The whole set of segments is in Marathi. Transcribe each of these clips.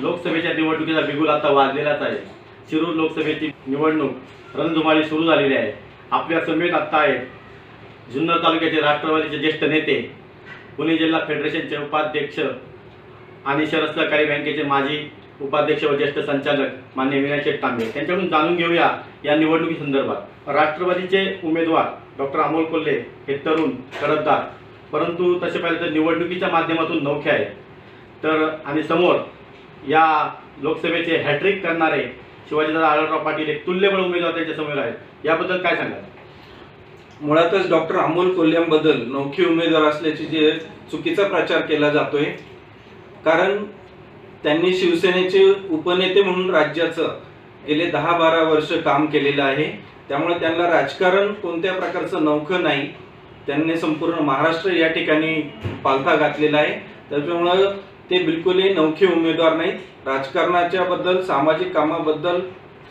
लोकसभेच्या निवडणुकीचा बिगुल आता वाजलेलाच आहे. शिरूर लोकसभेची निवडणूक रणधुमाळी सुरू झालेली आहे. आपल्या समेत आत्ता आहेत जुन्नर तालुक्याचे राष्ट्रवादीचे ज्येष्ठ नेते पुणे जिल्हा फेडरेशनचे उपाध्यक्ष आणि शरद सहकारी बँकेचे माजी उपाध्यक्ष व ज्येष्ठ संचालक मान्य विनायक शेठ तांबे. त्यांच्याकडून जाणून घेऊया या निवडणुकीसंदर्भात राष्ट्रवादीचे उमेदवार डॉक्टर अमोल कोल्हे हे तरुण कडकदार परंतु तसे पाहिलं तर निवडणुकीच्या माध्यमातून नौखे आहेत. तर आणि समोर या लोकसभेचे हॅट्रिक करणारे शिवाजीदादा आढळराव पाटील एक तुल्यबळ उमेदवार त्यांच्यासमोर आहेत. याबद्दल काय सांगाल? मुळातच डॉक्टर अमोल कोल्ह्यांबद्दल नौखे उमेदवार असल्याची जे चुकीचा प्रचार केला जातोय कारण त्यांनी शिवसेनेचे उपनेते म्हणून राज्याचं गेले दहा बारा वर्ष काम केलेलं आहे. त्यामुळे त्यांना राजकारण कोणत्या प्रकारचं नौखं नाही त्यांनी संपूर्ण महाराष्ट्र या ठिकाणी पालथा घातलेला आहे. त्याच्यामुळं ते बिलकुलही नौखे उमेदवार नाहीत. राजकारणाच्या बद्दल सामाजिक कामाबद्दल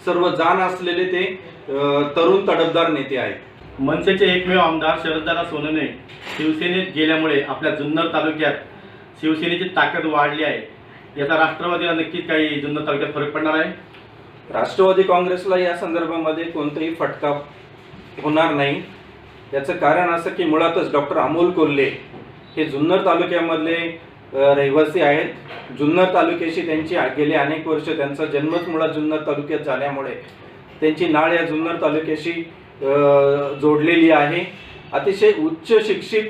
सर्व जाण असलेले ते तरुण तडफदार नेते आहेत. मनसेचे एकमेव आमदार शरददादा सोनवणे शिवसेनेत गेल्यामुळे आपल्या जुन्नर तालुक्यात शिवसेनेची ताकद वाढली आहे. याचा राष्ट्रवादीला नक्कीच काही जुन्नर तालुक्यात फरक पडणार आहे. राष्ट्रवादी काँग्रेसला या संदर्भामध्ये कोणताही फटका होणार नाही. याचं कारण असं की मुळातच डॉक्टर अमोल कोल्हे हे जुन्नर तालुक्यामधले रहिवासी आहेत. जुन्नर तालुक्याशी त्यांची गेले अनेक वर्ष. त्यांचा जन्मच मुळात जुन्नर तालुक्यात झाल्यामुळे त्यांची नाळ या जुन्नर तालुक्याशी जोडलेली आहे. अतिशय उच्च शिक्षित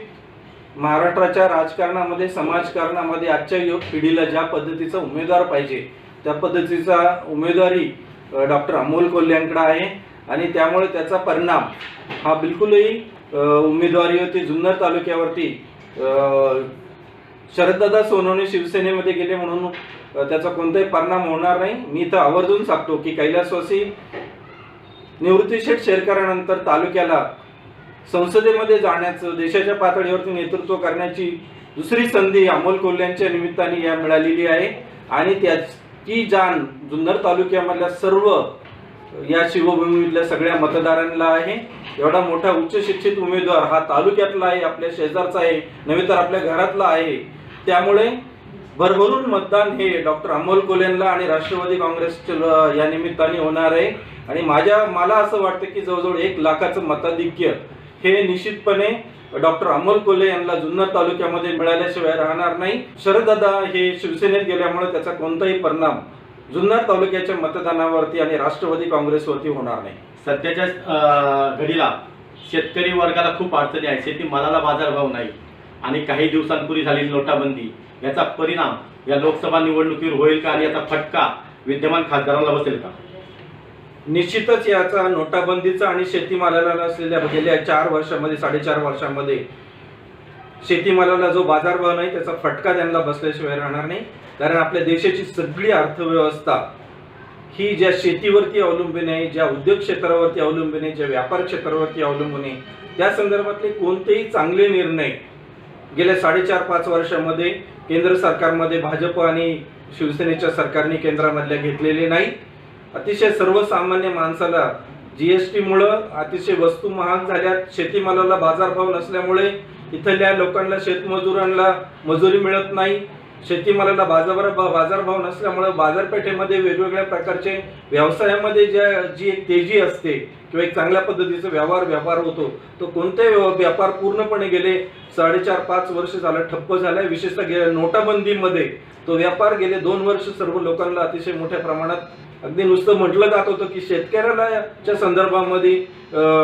महाराष्ट्राच्या राजकारणामध्ये समाजकारणामध्ये आजच्या युवक पिढीला ज्या पद्धतीचा उमेदवार पाहिजे त्या पद्धतीचा उमेदवारी डॉक्टर अमोल कोल्ह्यांकडे आहे. आणि त्यामुळे त्याचा परिणाम हा बिलकुलही उमेदवारीवरती जुन्नर तालुक्यावरती शरददादा सोनवणे शिवसेनेमध्ये गेले म्हणून त्याचा कोणताही परिणाम होणार नाही. मी इथं आवर्जून सांगतो की कैलासवासी निवृत्तीशेठ शेरकरानंतर तालुक्याला संसदेमध्ये जाण्याचं देशाच्या पातळीवरती नेतृत्व करण्याची दुसरी संधी अमोल कोल्ह्यांच्या निमित्ताने या मिळालेली आहे. आणि त्याची जाण जुन्नर तालुक्यामधल्या सर्व या शिवभूमीतल्या सगळ्या मतदारांना आहे. एवढा मोठा उच्च शिक्षित उमेदवार हा तालुक्यातला आहे आपल्या शेजारचा आहे नव्हे तर आपल्या घरातला आहे. त्यामुळे भरभरून मतदान हे डॉक्टर अमोल कोल्हेंना आणि राष्ट्रवादी काँग्रेसच्या या निमित्ताने होणार आहे. आणि माझ्या मला असं वाटतं की जवळजवळ एक लाखाचं मताधिक्य हे निश्चितपणे डॉक्टर अमोल कोल्हे यांना जुन्नर तालुक्यामध्ये मिळाल्याशिवाय राहणार नाही. शरददादा हे शिवसेनेत गेल्यामुळे त्याचा कोणताही परिणाम जुन्नर तालुक्याच्या मतदानावरती आणि राष्ट्रवादी काँग्रेसवरती होणार नाही. सध्याच्या घडीला शेतकरी वर्गाला खूप अडचणी आहेत. शेती मालाला बाजारभाव नाही. आणि काही दिवसांपूर्वी झालेली नोटाबंदी याचा परिणाम या लोकसभा निवडणुकीवर होईल का आणि याचा फटका विद्यमान खासदारांना बसेल का? निश्चितच याचा नोटाबंदीचा आणि शेतीमालाला असलेल्या गेल्या चार वर्षामध्ये साडेचार वर्षामध्ये शेतीमालाला जो बाजारभाव नाही त्याचा फटका त्यांना बसल्याशिवाय राहणार नाही. कारण आपल्या देशाची सगळी अर्थव्यवस्था ही ज्या शेतीवरती अवलंबून आहे ज्या उद्योग क्षेत्रावरती अवलंबून आहे ज्या व्यापार क्षेत्रावरती अवलंबून आहे त्या संदर्भातले कोणतेही चांगले निर्णय गेल्या साडेचार पाच वर्षामध्ये केंद्र सरकारमध्ये भाजप आणि शिवसेनेच्या सरकारने केंद्रामधल्या घेतलेले नाही अतिशय सर्वसामान्य माणसाला जी एस टीमुळं अतिशय वस्तू महाग झाल्यात. शेतीमालाला बाजारभाव नसल्यामुळे इथल्या लोकांना शेतमजुरांना मजुरी मिळत नाही. शेतीमालाला बाजार बाजारभाव नसल्यामुळे बाजारपेठेमध्ये वेगवेगळ्या प्रकारचे व्यवसायामध्ये ज्या जी एक तेजी असते किंवा एक चांगल्या पद्धतीचा व्यवहार व्यापार होतो तो कोणते व्यव- व्यापार पूर्णपणे गेले साडेचार पाच वर्ष झालं ठप्प झालाय. विशेषतः गे नोटाबंदीमध्ये तो व्यापार गेले दोन वर्ष सर्व लोकांना अतिशय मोठ्या प्रमाणात अगदी नुसतं म्हटलं जात होतं की शेतकऱ्यालाच्या संदर्भामध्ये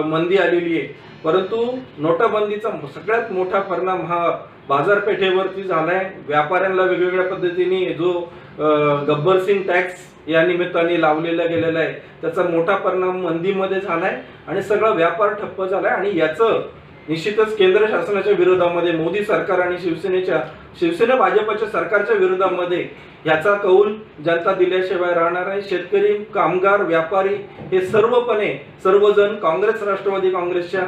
मंदी आलेली आहे. परंतु नोटाबंदीचा सगळ्यात मोठा परिणाम हा बाजारपेठेवरती झालाय. व्यापाऱ्यांना वेगवेगळ्या पद्धतीने जो गब्बर सिंग टॅक्स या निमित्ताने लावलेला गेलेला आहे त्याचा मोठा परिणाम मंदीमध्ये झालाय आणि सगळा व्यापार ठप्प झालाय. आणि याचं निश्चितच केंद्र शासनाच्या विरोधामध्ये मोदी सरकार आणि शिवसेनेच्या शिवसेना भाजपच्या सरकारच्या विरोधामध्ये याचा कौल जनता दिल्याशिवाय राहणार आहे शेतकरी कामगार व्यापारी हे सर्वपणे सर्वजण काँग्रेस राष्ट्रवादी काँग्रेसच्या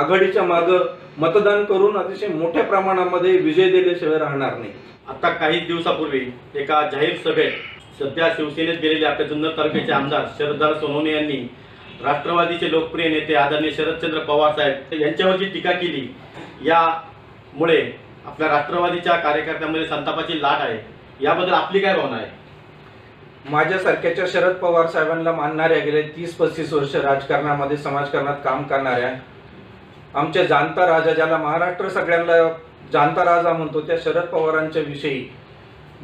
आघाडीच्या मागं मतदान करून अतिशय मोठ्या प्रमाणामध्ये विजय दिल्याशिवाय राहणार नाही. आता काही दिवसापूर्वी एका जाहीर सभेत सध्या शिवसेनेत गेलेले आपल्या जुन्नर तालुक्याचे आमदार शरददादा सोनवणे यांनी राष्ट्रवादीचे लोकप्रिय नेते आदरणीय शरदचंद्र पवार साहेब यांच्यावरची टीका केली. यामुळे आपल्या राष्ट्रवादीच्या कार्यकर्त्यांमध्ये संतापाची लाट आहे. याबद्दल आपली काय भावना आहे? माझ्यासारख्याच्या शरद पवार साहेबांना मानणाऱ्या गेले तीस पस्तीस वर्ष राजकारणामध्ये समाजकारणात काम करणाऱ्या आमच्या जाणता राजा ज्याला महाराष्ट्र सगळ्यांना जाणता राजा म्हणतो त्या शरद पवारांच्या विषयी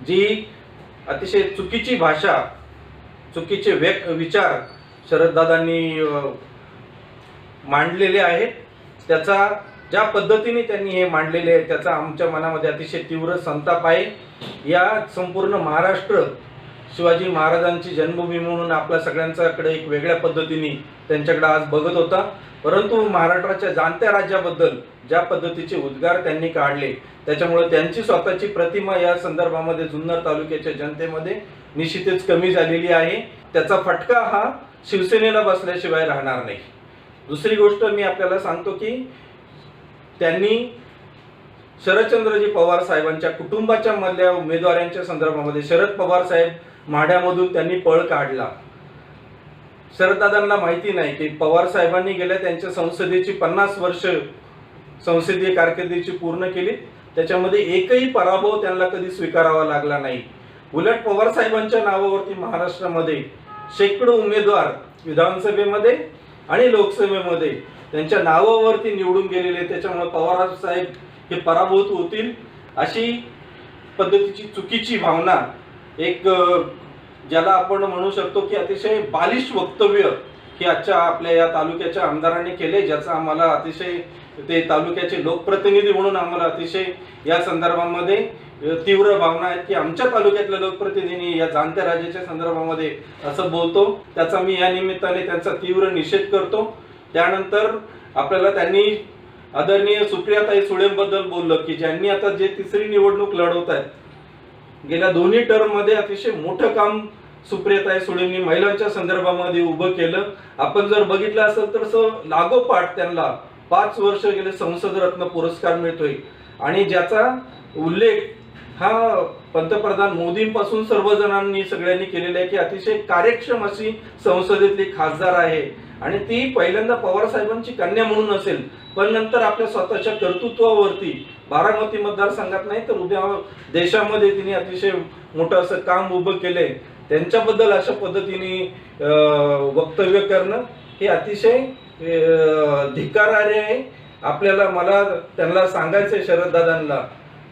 जी अतिशय चुकीची भाषा चुकीचे व्यक विचार शरददादांनी मांडलेले आहेत. त्याचा ज्या पद्धतीने त्यांनी हे मांडलेले आहे त्याचा आमच्या मनामध्ये अतिशय तीव्र संताप आहे. या संपूर्ण महाराष्ट्र शिवाजी महाराजांची जन्मभूमी म्हणून आपल्या सगळ्यांच्याकडे एक वेगळ्या पद्धतीने त्यांच्याकडे आज बघत होता. परंतु महाराष्ट्राच्या जाणत्या राज्याबद्दल ज्या पद्धतीचे उद्गार त्यांनी काढले त्याच्यामुळे त्यांची स्वतःची प्रतिमा या संदर्भामध्ये जुन्नर तालुक्याच्या जनतेमध्ये निश्चितच कमी झालेली आहे. त्याचा फटका हा शिवसेनेला बसल्याशिवाय राहणार नाही. दुसरी गोष्ट मी आपल्याला सांगतो की त्यांनी शरदचंद्रजी पवार साहेबांच्या कुटुंबाच्या मधल्या उमेदवारांच्या संदर्भामध्ये शरद पवार साहेब माढ्यामधून त्यांनी पळ काढला. शरददादांना माहिती नाही की पवार साहेबांनी गेल्या त्यांच्या संसदेची पन्नास वर्ष संसदीय कारकिर्दीची पूर्ण केली. त्याच्यामध्ये एकही पराभव त्यांना कधी स्वीकारावा लागला नाही. उलट पवार साहेबांच्या नावावरती महाराष्ट्रामध्ये शेकडो उमेदवार विधानसभेमध्ये आणि लोकसभेमध्ये त्यांच्या नावावरती निवडून गेलेले त्याच्यामुळे पवार साहेब हे पराभूत होतील अशी पद्धतीची चुकीची भावना एक ज्याला आपण म्हणू शकतो की अतिशय बालिश वक्तव्य की आजच्या आपल्या या तालुक्याच्या आमदारांनी केले ज्याचा आम्हाला अतिशय ते तालुक्याचे लोकप्रतिनिधी म्हणून आम्हाला अतिशय या संदर्भामध्ये तीव्र भावना आहेत की आमच्या तालुक्यातल्या लोकप्रतिनिधी या जाणत्या राजाच्या संदर्भामध्ये असं बोलतो. त्याचा मी या निमित्ताने त्यांचा तीव्र निषेध करतो. त्यानंतर आपल्याला त्यांनी आदरणीय सुप्रियाताई सुळेंबद्दल बोललं की ज्यांनी आता जे तिसरी निवडणूक लढवत आहेत गेल्या दोन्ही टर्ममध्ये अतिशय मोठं काम सुप्रियताई सुळेंनी महिलांच्या संदर्भामध्ये उभं केलं. आपण जर बघितलं असेल तर लागोपाठ त्यांना पाच वर्ष गेले संसद रत्न पुरस्कार मिळतोय. आणि ज्याचा उल्लेख हा पंतप्रधान मोदींपासून सर्वजणांनी सगळ्यांनी केलेला आहे की अतिशय कार्यक्षम अशी संसदेतली खासदार आहे. आणि ती पहिल्यांदा पवार साहेबांची कन्या म्हणून असेल पण नंतर आपल्या स्वतःच्या कर्तृत्वावरती बारामती मतदारसंघात नाही तर उद्या देशामध्ये तिने अतिशय मोठं असं काम उभं केलंय. त्यांच्याबद्दल अशा पद्धतीने वक्तव्य करणं हे अतिशय अं, आहे. आपल्याला मला त्यांना सांगायचं आहे शरददादांना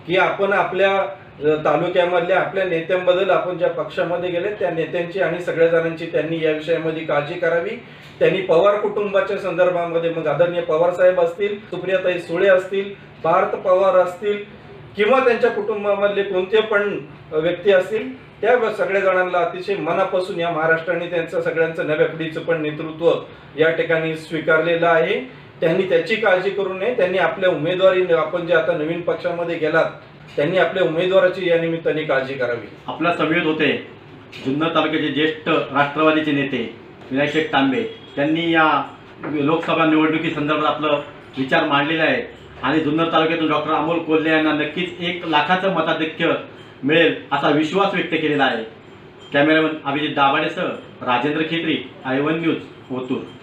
की आपण आपल्या तालुक्यामधल्या आपल्या नेत्यांबद्दल आपण ज्या पक्षामध्ये गेले त्या नेत्यांची आणि सगळ्या जणांची त्यांनी या विषयामध्ये काळजी करावी. त्यांनी पवार कुटुंबाच्या संदर्भामध्ये मग आदरणीय पवार साहेब असतील सुप्रियाताई सुळे असतील पार्थ पवार असतील किंवा त्यांच्या कुटुंबामधले कोणते पण व्यक्ती असतील त्या सगळ्या जणांना अतिशय मनापासून या महाराष्ट्राने त्यांचं सगळ्यांचं नव्या पिढीचं पण नेतृत्व या ठिकाणी स्वीकारलेलं आहे. त्यांनी त्याची काळजी करू नये. त्यांनी आपल्या उमेदवारी आपण जे आता नवीन पक्षामध्ये गेलात त्यांनी आपल्या उमेदवाराची या निमित्ताने काळजी करावी. आपल्या सभेत होते. जुन्नर तालुक्याचे ज्येष्ठ राष्ट्रवादीचे नेते विनायक शेठ तांबे त्यांनी या लोकसभा निवडणुकी संदर्भात आपलं विचार मांडलेला आहे. आणि जुन्नर तालुक्यातून डॉक्टर अमोल कोल्हे यांना नक्कीच एक लाखाचं मताधिक्य मिळेल असा विश्वास व्यक्त केलेला आहे. Cameraman Abhijit दाभाडेसह Rajendra Khetri I one news Otur.